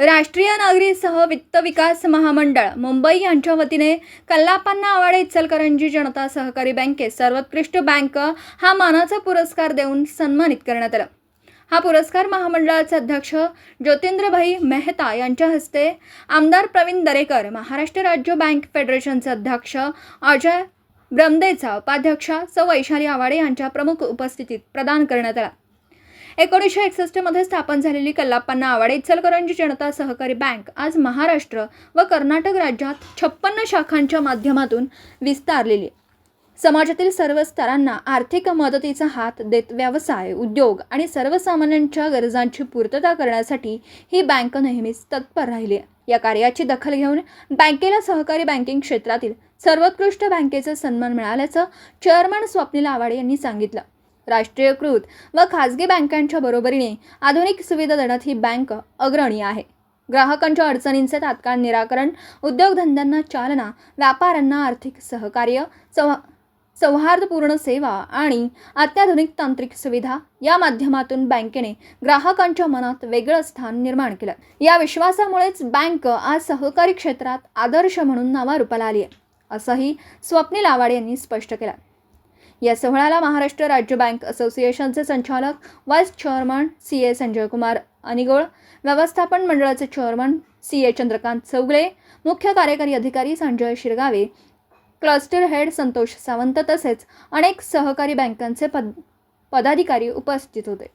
राष्ट्रीय नागरी सह वित्त विकास महामंडळ मुंबई यांच्या वतीने कल्लापांना आवाडे इचलकरंजी जनता सहकारी बँकेत सर्वोत्कृष्ट बँक हा मानाचा पुरस्कार देऊन सन्मानित करण्यात आला. हा पुरस्कार महामंडळाचे अध्यक्ष ज्योतिंद्रभाई मेहता यांच्या हस्ते आमदार प्रवीण दरेकर महाराष्ट्र राज्य बँक फेडरेशनचे अध्यक्ष अजय ब्रमदेचा उपाध्यक्षा सौ वैशाली आवाडे यांच्या प्रमुख उपस्थितीत प्रदान करण्यात आला. एकोणीसशे एकसष्टमध्ये स्थापन झालेली कल्लाप्पांना आवाडे इचलकरंजी जनता सहकारी बँक आज महाराष्ट्र व कर्नाटक राज्यात छप्पन्न शाखांच्या माध्यमातून विस्तारलेली आहे. समाजातील सर्व स्तरांना आर्थिक मदतीचा हात देत व्यवसाय उद्योग आणि सर्वसामान्यांच्या गरजांची पूर्तता करण्यासाठी ही बँक नेहमीच तत्पर राहिली आहे या कार्याची दखल घेऊन बँकेला सहकारी बँकिंग क्षेत्रातील सर्वोत्कृष्ट बँकेचा सन्मान मिळाल्याचं चेअरमन स्वप्नील आवाडे यांनी सांगितलं राष्ट्रीयकृत व खाजगी बँकांच्या बरोबरीने आधुनिक सुविधा देण्यात ही बँक अग्रणी आहे. ग्राहकांच्या अडचणींचे तात्काळ निराकरण उद्योगधंद्यांना चालना व्यापाऱ्यांना आर्थिक सहकार्य सौ सौहार्दपूर्ण सेवा आणि अत्याधुनिक तांत्रिक सुविधा या माध्यमातून बँकेने ग्राहकांच्या मनात वेगळं स्थान निर्माण केलं. या विश्वासामुळेच बँक आज सहकारी क्षेत्रात आदर्श म्हणून नावारूपाला आली आहे असंही स्वप्नील आवाडे यांनी स्पष्ट केलं. या सोहळ्याला महाराष्ट्र राज्य बँक असोसिएशनचे संचालक vice chairman C A Sanjay Kumar Anigol व्यवस्थापन मंडळाचे chairman C A Chandrakant Chougale मुख्य कार्यकारी अधिकारी संजय शिरगावे क्लस्टर हेड संतोष सावंत तसेच अनेक सहकारी बँकांचे पद पदाधिकारी उपस्थित होते.